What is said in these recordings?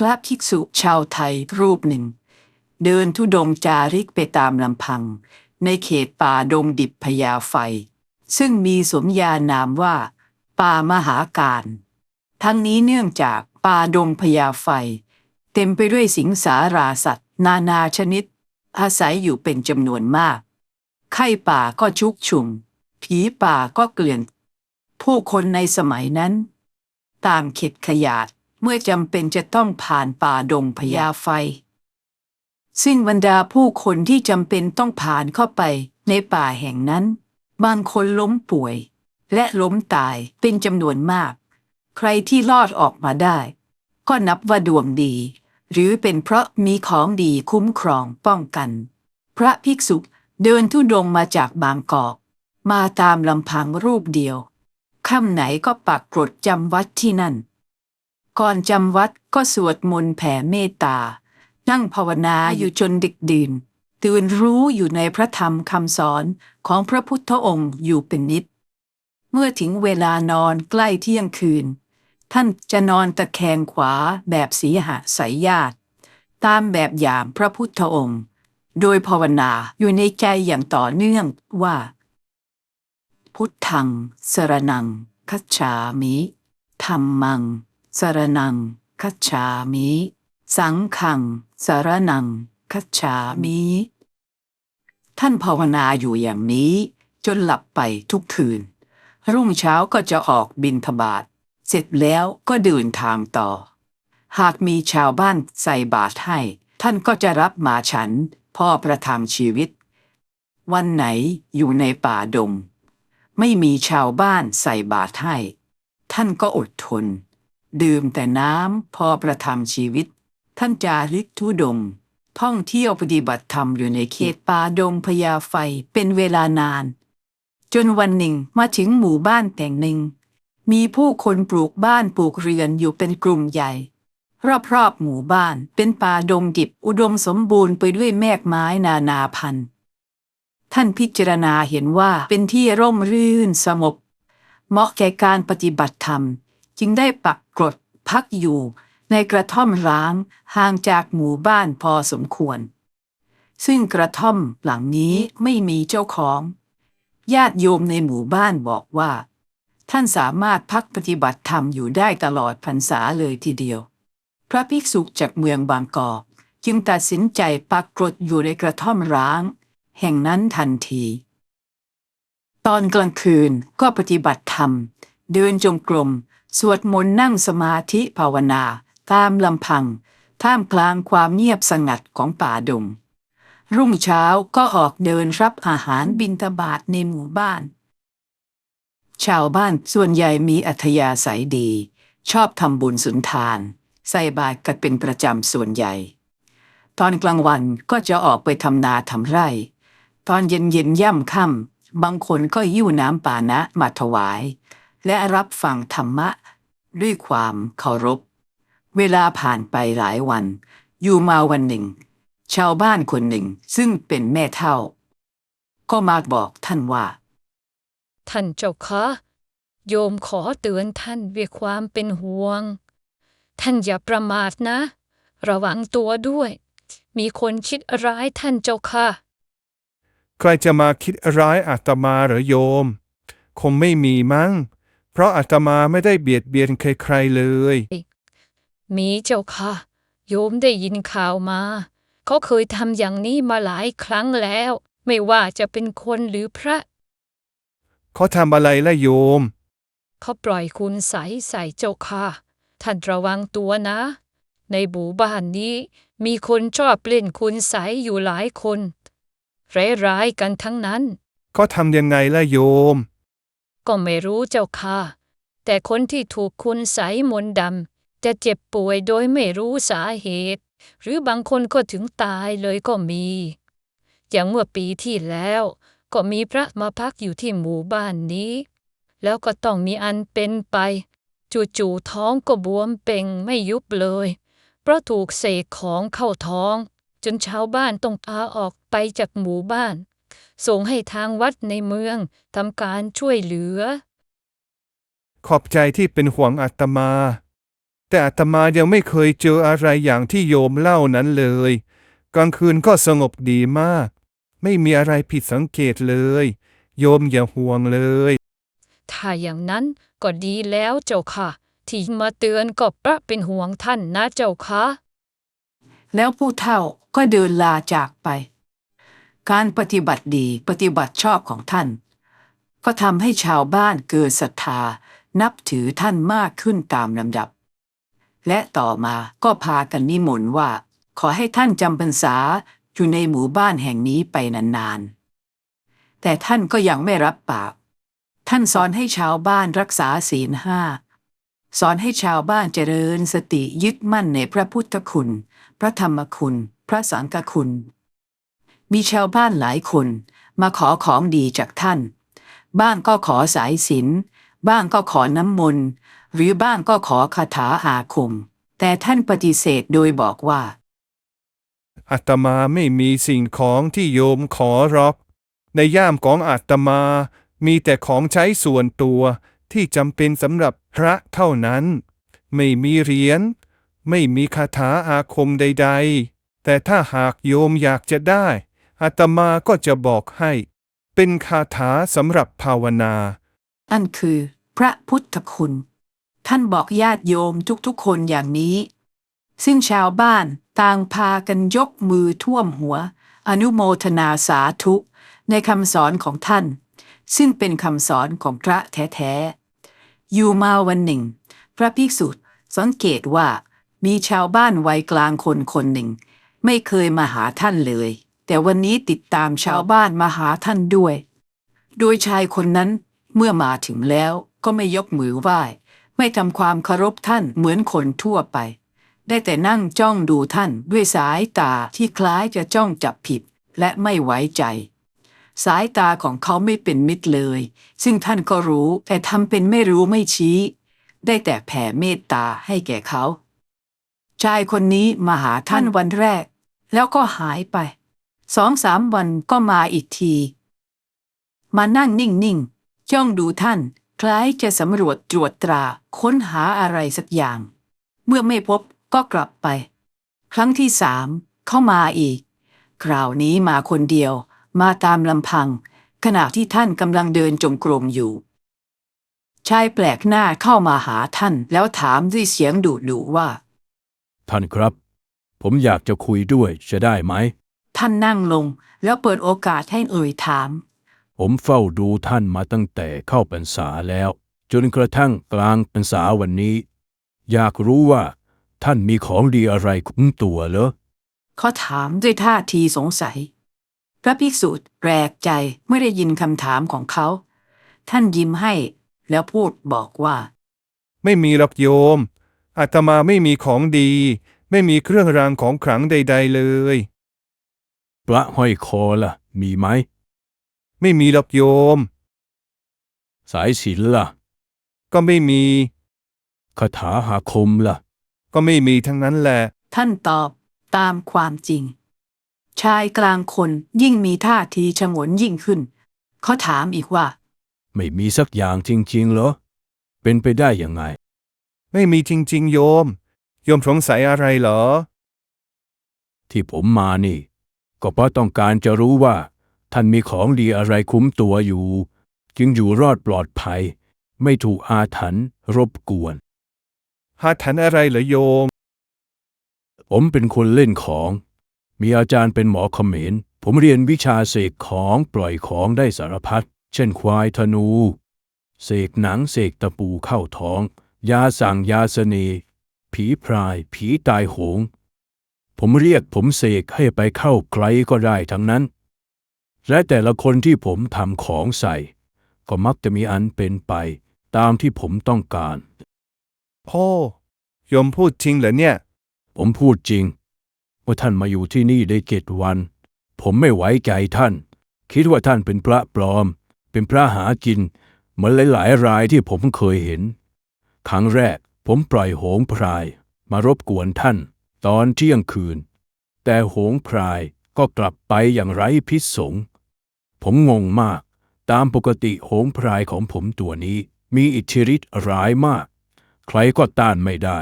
พระภิกษุชาวไทยรูปหนึ่ง เดินทุดงจาริกไปตามลำพัง ในเขตป่าดงดิบพญาไฟ ซึ่งมีสมญานามว่า ป่ามหาการ ทั้งนี้เนื่องจากป่าดงพญาไฟ เต็มไปด้วยสิงสาราสัตว์ นานาชนิด อาศัยอยู่เป็นจำนวนมาก ไข้ป่าก็ชุกชุม ผีป่าก็เกลื่อน ผู้คนในสมัยนั้น ต่างเข็ดขยาด เมื่อจำเป็นจะต้องผ่านป่าดงพญาไฟ ซึ่งบรรดาผู้คนที่จำเป็นต้องผ่านเข้าไปในป่าแห่งนั้น บางคนล้มป่วย และล้มตายเป็นจำนวนมาก ใครที่รอดออกมาได้ ก็นับว่าดวงดี หรือเป็นเพราะมีของดีคุ้มครองป้องกัน พระภิกษุเดินทุดงมาจากบางกอก มาตามลำพังรูปเดียวค่ำไหนก็ปักกรดจำวัดที่นั่น ก่อนจำวัดก็สวดมนต์แผ่เมตตา นั่งภาวนาอยู่จนดึกดื่นตื่นรู้อยู่ในพระธรรมคำสอนของพระพุทธองค์อยู่เป็นนิด เมื่อถึงเวลานอนใกล้เที่ยงคืน ท่านจะนอนตะแคงขวาแบบสีหะสายญาติ ตามแบบอย่างพระพุทธองค์ โดยภาวนาอยู่ในใจอย่างต่อเนื่องว่า พุทธังสรนังคัจฉามิธรรมัง สารนังคัจฉามิ สังฆังสารนังคัจฉามิ ท่านภาวนาอยู่อย่างนี้ จนหลับไปทุกคืน รุ่งเช้าก็จะออกบินทบาทเสร็จแล้วก็เดินทางต่อ หากมีชาวบ้านใส่บาตรให้ ท่านก็จะรับมาฉันพ่อประทังชีวิต วันไหนอยู่ในป่าดงไม่มีชาวบ้านใส่บาตรให้ ท่านก็อดทน ดื่มแต่น้ำพอประทังชีวิต ท่านจาริกทุดงท่องเที่ยวปฏิบัติธรรมอยู่ในเขตป่าดงพญาไฟเป็นเวลานาน จนวันหนึ่งมาถึงหมู่บ้านแต่งหนึ่ง มีผู้คนปลูกบ้านปลูกเรือนอยู่เป็นกลุ่มใหญ่ รอบๆหมู่บ้านเป็นป่าดงดิบอุดมสมบูรณ์ไปด้วยแมกไม้นานาพันธุ์ ท่านพิจารณาเห็นว่าเป็นที่ร่มรื่นสงบเหมาะแก่การปฏิบัติธรรม จึงได้ปักกรดพักอยู่ในกระท่อมร้างห่างจากหมู่บ้านพอสมควร ซึ่งกระท่อมหลังนี้ไม่มีเจ้าของ ญาติโยมในหมู่บ้านบอกว่า ท่านสามารถพักปฏิบัติธรรมอยู่ได้ตลอดพรรษาเลยทีเดียว พระภิกษุจากเมืองบางกอกจึงตัดสินใจปักกรดอยู่ในกระท่อมร้าง แห่งนั้นทันที ตอนกลางคืนก็ปฏิบัติธรรม เดินจงกรม สวดมนต์นั่งสมาธิภาวนา ตามลำพัง ท่ามกลางความเงียบสงัดของป่าดง รุ่งเช้าก็ออกเดินรับอาหารบิณฑบาตในหมู่บ้าน ชาวบ้านส่วนใหญ่มีอัธยาศัยดี ชอบทำบุญสุนทาน ใส่บาตรกันเป็นประจำส่วนใหญ่ ตอนกลางวันก็จะออกไปทำนาทำไร่ ตอนเย็นเย็นย่ำค่ำบางคนก็ยิ้วน้ำป่านะมาถวาย และรับฟังธรรมะด้วยความเคารพ เวลาผ่านไปหลายวัน อยู่มาวันหนึ่ง ชาวบ้านคนหนึ่งซึ่งเป็นแม่เท่า ก็มาบอกท่านว่า ท่านเจ้าคะโยมขอเตือนท่านด้วยความเป็นห่วง ท่านอย่าประมาทนะ ระวังตัวด้วย มีคนคิดร้ายท่านเจ้าค่ะ ใครจะมาคิดร้ายอาตมาเหรือโยม คงไม่มีมั้ง เพราะอาตมาไม่ได้เบียดเบียนใครๆเลย มีเจ้าค่ะ โยมได้ยินข่าวมาเขาเคยทำอย่างนี้มาหลายครั้งแล้ว ไม่ว่าจะเป็นคนหรือพระ เขาทำอะไรละโยม เขาปล่อยคุณใสยใส่เจ้าค่ะ ท่านระวังตัวนะ ในหมู่บ้านนี้ มีคนชอบเล่นคุณใสยอยู่หลายคนร้ายๆกันทั้งนั้น เขาทำยังไงละโยม ก็ไม่รู้เจ้าค่ะ แต่คนที่ถูกคุณใสยมนดำจะเจ็บป่วยโดยไม่รู้สาเหตุ หรือบางคนก็ถึงตายเลยก็มี อย่างเมื่อปีที่แล้ว ก็มีพระมาพักอยู่ที่หมู่บ้านนี้ แล้วก็ต้องมีอันเป็นไปจู่ๆท้องก็บวมเป่งไม่ยุบเลย เพราะถูกเสกของเข้าท้อง จนชาวบ้านต้องพาออกไปจากหมู่บ้าน ส่งให้ทางวัดในเมืองทำการช่วยเหลือ ขอบใจที่เป็นห่วงอาตมา แต่อาตมายังไม่เคยเจออะไรอย่างที่โยมเล่านั้นเลย กลางคืนก็สงบดีมาก ไม่มีอะไรผิดสังเกตเลย โยมอย่าห่วงเลย ถ้าอย่างนั้นก็ดีแล้วเจ้าค่ะ ที่มาเตือนก็เพราะเป็นห่วงท่านนะเจ้าค่ะ แล้วผู้เฒ่าก็เดินลาจากไป การปฏิบัติดีปฏิบัติชอบของท่าน ก็ทำให้ชาวบ้านเกิดศรัทธานับถือท่านมากขึ้นตามลำดับ และต่อมาก็พากันนิมนต์ว่า ขอให้ท่านจำพรรษาอยู่ในหมู่บ้านแห่งนี้ไปนานๆ แต่ท่านก็ยังไม่รับปาก ท่านสอนให้ชาวบ้านรักษาศีลห้าสอนให้ชาวบ้านเจริญสติยึดมั่นในพระพุทธคุณ พระธรรมคุณ พระสังฆคุณ มีชาวบ้านหลายคน มาขอของดีจากท่าน บ้างก็ขอสายสิญจนบ้างก็ขอน้ำมนต์ หรือบ้างก็ขอคาถาอาคม แต่ท่านปฏิเสธโดยบอกว่า อาตมาไม่มีสิ่งของที่โยมขอรอกในย่ามของอาตมา มีแต่ของใช้ส่วนตัวที่จำเป็นสำหรับพระเท่านั้น ไม่มีเหรียญไม่มีคาถาอาคมใด ๆ แต่ถ้าหากโยมอยากจะได้ อาตมาก็จะบอกให้ เป็นคาถาสำหรับภาวนานั่นคือ พระพุทธคุณ ท่านบอกญาติโยมทุกๆคนอย่างนี้ ซึ่งชาวบ้านต่างพากันยกมือท่วมหัว อนุโมทนาสาธุ ในคำสอนของท่าน ซึ่งเป็นคำสอนของพระแท้ๆ อยู่มาวันหนึ่ง พระภิกษุสังเกตว่ามีชาวบ้านวัยกลางคนคนหนึ่ง ไม่เคยมาหาท่านเลย แต่วันนี้ติดตามชาวบ้านมาหาท่านด้วย โดยชายคนนั้นเมื่อมาถึงแล้วก็ไม่ยกมือไหว้ ไม่ทำความเคารพท่านเหมือนคนทั่วไป ได้แต่นั่งจ้องดูท่านด้วยสายตาที่คล้ายจะจ้องจับผิดและไม่ไว้ใจ สายตาของเขาไม่เป็นมิตรเลย ซึ่งท่านก็รู้แต่ทำเป็นไม่รู้ไม่ชี้ ได้แต่แผ่เมตตาให้แก่เขา ชายคนนี้มาหาท่านวันแรก แล้วก็หายไป สองสามวันก็มาอีกที มานั่งนิ่งๆจ้องดูท่าน คล้ายจะสำรวจตรวจตราค้นหาอะไรสักอย่าง เมื่อไม่พบก็กลับไป ครั้งที่สามเข้ามาอีก คราวนี้มาคนเดียว มาตามลำพัง ขณะที่ท่านกำลังเดินจงกรมอยู่ชายแปลกหน้าเข้ามาหาท่าน แล้วถามด้วยเสียงดุดุว่า ท่านครับ ผมอยากจะคุยด้วยจะได้ไหม ท่านนั่งลง แล้วเปิดโอกาสให้เอ่ยถาม ผมเฝ้าดูท่านมาตั้งแต่เข้าพรรษาแล้ว จนกระทั่งกลางพรรษาวันนี้ อยากรู้ว่า ท่านมีของดีอะไรคุ้มตัวเหรอเขาถามด้วยท่าทีสงสัย พระภิกษุแปลกใจเมื่อได้ยินคำถามของเขา ท่านยิ้มให้แล้วพูดบอกว่า ไม่มีหรอกโยมอาตมาไม่มีของดี ไม่มีเครื่องรางของขลังใด ๆ เลย พระห้อยคอล่ะ มีไหม ไม่มีหรอกโยม สายศีลล่ะ ก็ไม่มีคาถาหาคมล่ะ ก็ไม่มีทั้งนั้นแหละ ท่านตอบตามความจริง ชายกลางคนยิ่งมีท่าทีฉงนยิ่งขึ้น เขาถามอีกว่า ไม่มีสักอย่างจริงๆเหรอ เป็นไปได้ยังไง ไม่มีจริง ๆ โยม โยมสงสัยอะไรเหรอ ที่ผมมานี่ ก็เพราะต้องการจะรู้ว่า ท่านมีของดีอะไรคุ้มตัวอยู่ จึงอยู่รอดปลอดภัย ไม่ถูกอาถรรพ์รบกวน หาทันอะไรเหรอโยม ผมเป็นคนเล่นของ มีอาจารย์เป็นหมอเขมร ผมเรียนวิชาเสกของปล่อยของได้สารพัด เช่นควายธนู เสกหนังเสกตะปูเข้าท้อง ยาสั่งยาเสน่ห์ผีพราย ผีตายโหง ผมเรียกผมเสกให้ไปเข้าใครก็ได้ทั้งนั้น และแต่ละคนที่ผมทำของใส่ ก็มักจะมีอันเป็นไปตามที่ผมต้องการ พ่อโยมพูดจริงเหรอเนี่ย ผมพูดจริง ว่าท่านมาอยู่ที่นี่ได้เจ็ดวัน ผมไม่ไว้ใจท่าน คิดว่าท่านเป็นพระปลอม เป็นพระหากิน เหมือนหลายๆรายที่ผมเคยเห็น ครั้งแรกผมปล่อยโหงพราย มารบกวนท่าน ตอนเที่ยงคืน แต่โหงพรายก็กลับไปอย่างไร้พิษสง ผมงงมาก ตามปกติโหงพรายของผมตัวนี้มีอิทธิฤทธิ์ร้ายมาก ใครก็ต้านไม่ได้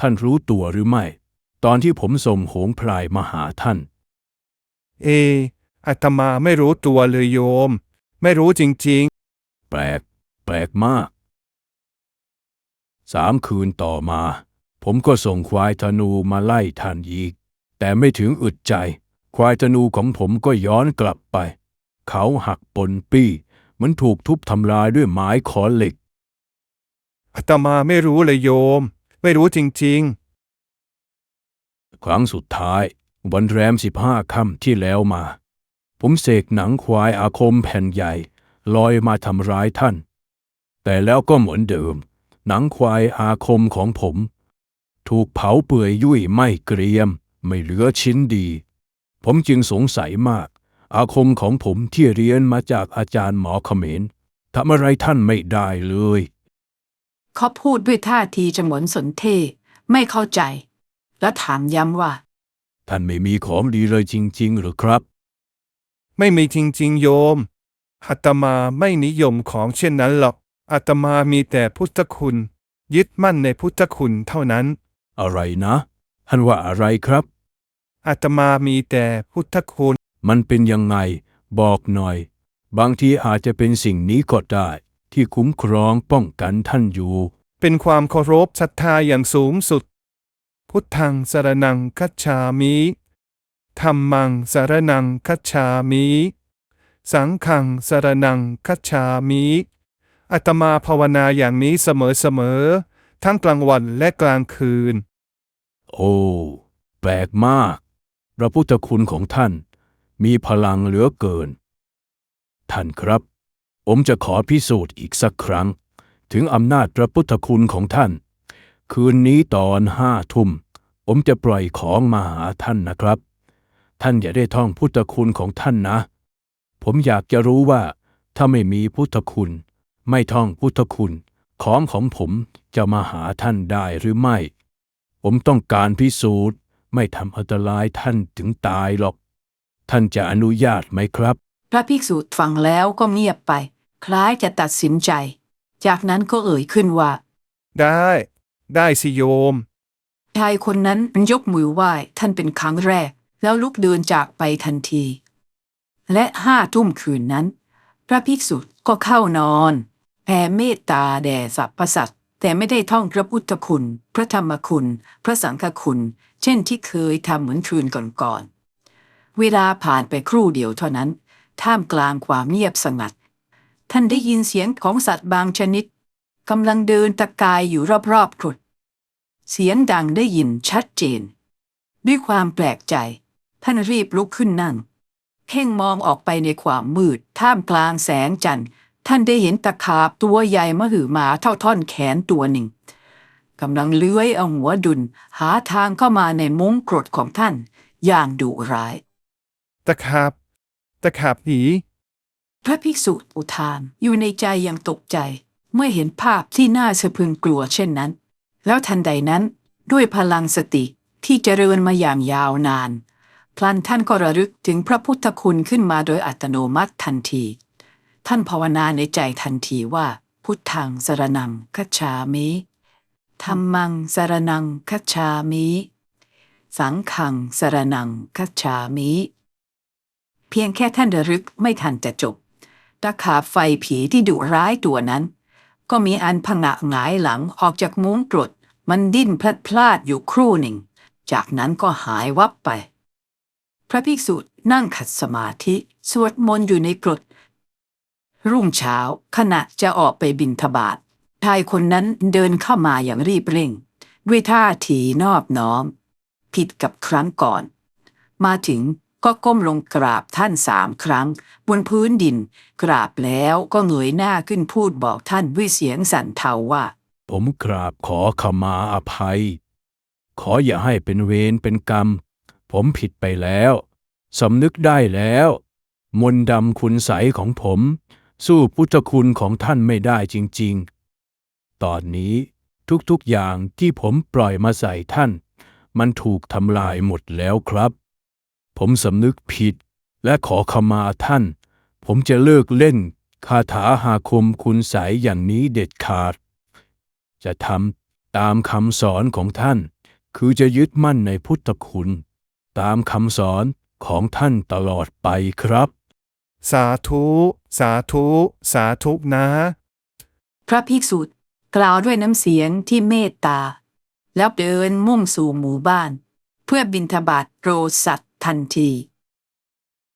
ท่านรู้ตัวหรือไม่ ตอนที่ผมส่งโหงพลายมาหาท่าน เออาตมาไม่รู้ตัวเลยโยม ไม่รู้จริงแปลก แปลกมาก สามคืนต่อมา ผมก็ส่งควายธนูมาไล่ท่านอีก แต่ไม่ถึงอึดใจ ควายธนูของผมก็ย้อนกลับไป เขาหักปนปี้ เหมันถูกทุบทำลายด้วยไม้ขอนเหล็กๆอาตมาไม่รู้เลยโยม ไม่รู้จริงครั้งสุดท้าย วันแรมสิบห้าค่ำที่แล้วมา ผมเสกหนังควายอาคมแผ่นใหญ่ ลอยมาทำร้ายท่าน แต่แล้วก็เหมือนเดิม หนังควายอาคมของผม ถูกเผาเปื่อยยุ่ยไม่เกรียม ไม่เหลือชิ้นดี ผมจึงสงสัยมาก อาคมของผมที่เรียนมาจากอาจารย์หมอเขมรทำอะไรท่านไม่ได้เลยเขาพูดด้วยท่าทีจะเหมือนสนเท ไม่เข้าใจ และถามย้ำว่า ท่านไม่มีของดีเลยจริง ๆ หรือครับๆไม่มีจริง ๆ โยมอาตมาไม่นิยมของเช่นนั้นหรอกอาตมามีแต่พุทธคุณ ยึดมั่นในพุทธคุณเท่านั้น อะไรนะท่านว่าอะไรครับ อาตมามีแต่พุทธคุณ มันเป็นยังไง บอกหน่อย บางทีอาจจะเป็นสิ่งนี้ก็ได้ ที่คุ้มครองป้องกันท่านอยู่ เป็นความเคารพศรัทธาอย่างสูงสุด พุทธังสรนังคัจฉามิธรรมังสรนังคัจฉามิสังฆังสรนังคัจฉามิอาตมาภาวนาอย่างนี้เสมอๆทั้งกลางวันและกลางคืน โอ้ แปลกมาก พระพุทธคุณของท่าน มีพลังเหลือเกิน ท่านครับ ผมจะขอพิสูจน์อีกสักครั้ง ถึงอำนาจพระพุทธคุณของท่าน คืนนี้ตอนห้าทุ่ม ผมจะปล่อยของมาหาท่านนะครับ ท่านอย่าได้ท่องพุทธคุณของท่านนะ ผมอยากจะรู้ว่า ถ้าไม่มีพุทธคุณ ไม่ท่องพุทธคุณ ของของผมจะมาหาท่านได้หรือไม่ ผมต้องการพิสูจน์ไม่ทำอันตรายท่านถึงตายหรอก ท่านจะอนุญาตไหมครับ พระภิกษุฟังแล้วก็เงียบไป คล้ายจะตัดสินใจ จากนั้นก็เอ่ยขึ้นว่า ได้ ได้สิโยม ชายคนนั้นยกมือไหว้ท่านเป็นครั้งแรก แล้วลุกเดินจากไปทันที และห้าทุ่มคืนนั้น พระภิกษุก็เข้านอนแผ่เมตตาแด่สรรพสัตว์ แต่ไม่ได้ท่องพระพุทธคุณ พระธรรมคุณ พระสังฆคุณ เช่นที่เคยทำเหมือนคืนก่อนๆเวลาผ่านไปครู่เดียวเท่านั้น ท่ามกลางความเงียบสงัด ท่านได้ยินเสียงของสัตว์บางชนิดกำลังเดินตะกายอยู่รอบๆกรดเสียงดังได้ยินชัดเจน ด้วยความแปลกใจ ท่านรีบลุกขึ้นนั่งเพ่งมองออกไปในความมืด ท่ามกลางแสงจันทร์ ท่านได้เห็นตะขาบตัวใหญ่มหึมาเท่าท่อนแขนตัวหนึ่งกำลังเลื้อยเอาหัวดุลหาทางเข้ามาในมุ้งกรดของท่าน อย่างดุร้าย ตะขาบ ตะขาบหนี พระภิกษุอุทานอยู่ในใจอย่างตกใจ เมื่อเห็นภาพที่น่าสะพรึงกลัวเช่นนั้น แล้วทันใดนั้นด้วยพลังสติที่เจริญมาอย่างยาวนาน พลันท่านก็ระลึกถึงพระพุทธคุณขึ้นมาโดยอัตโนมัติทันที ท่านภาวนาในใจทันทีว่า พุทธังสรนังคัจฉามิธรรมังสรนังคัจฉามิ สังฆังสรนังคัจฉามิ เพียงแค่ท่านระลึกไม่ทันจะจบตะขาบไฟผีที่ดุร้ายตัวนั้น ก็มีอันผงะหงายหลังออกจากมุ้งกรด มันดิ้นพลัดพลาดอยู่ครู่หนึ่ง จากนั้นก็หายวับไป พระภิกษุนั่งขัดสมาธิ สวดมนต์อยู่ในกรด รุ่งเช้าขณะจะออกไปบินทบาทชายคนนั้นเดินเข้ามาอย่างรีบเร่ง ด้วยท่าทีนอบน้อม ผิดกับครั้งก่อน มาถึงก็ก้มลงกราบท่านสามครั้ง บนพื้นดิน กราบแล้วก็เงยหน้าขึ้นพูดบอกท่านด้วยเสียงสั่นเทาว่า ผมกราบขอขมาอภัย ขออย่าให้เป็นเวรเป็นกรรม ผมผิดไปแล้วสำนึกได้แล้ว มนต์ดำคุณใสของผม สู้พุทธคุณของท่านไม่ได้จริงๆ ตอนนี้ทุกๆอย่างที่ผมปล่อยมาใส่ท่าน มันถูกทำลายหมดแล้วครับ ผมสำนึกผิดและขอขมาท่าน ผมจะเลิกเล่นคาถาหาคมคุณใสยอย่างนี้เด็ดขาด จะทำตามคำสอนของท่าน คือจะยึดมั่นในพุทธคุณ ตามคำสอนของท่านตลอดไปครับ สาธุ สาธุ สาธุนะ พระภิกษุกล่าวด้วยน้ำเสียงที่เมตตา แล้วเดินมุ่งสู่หมู่บ้าน เพื่อบินทบาทโรสัตทันที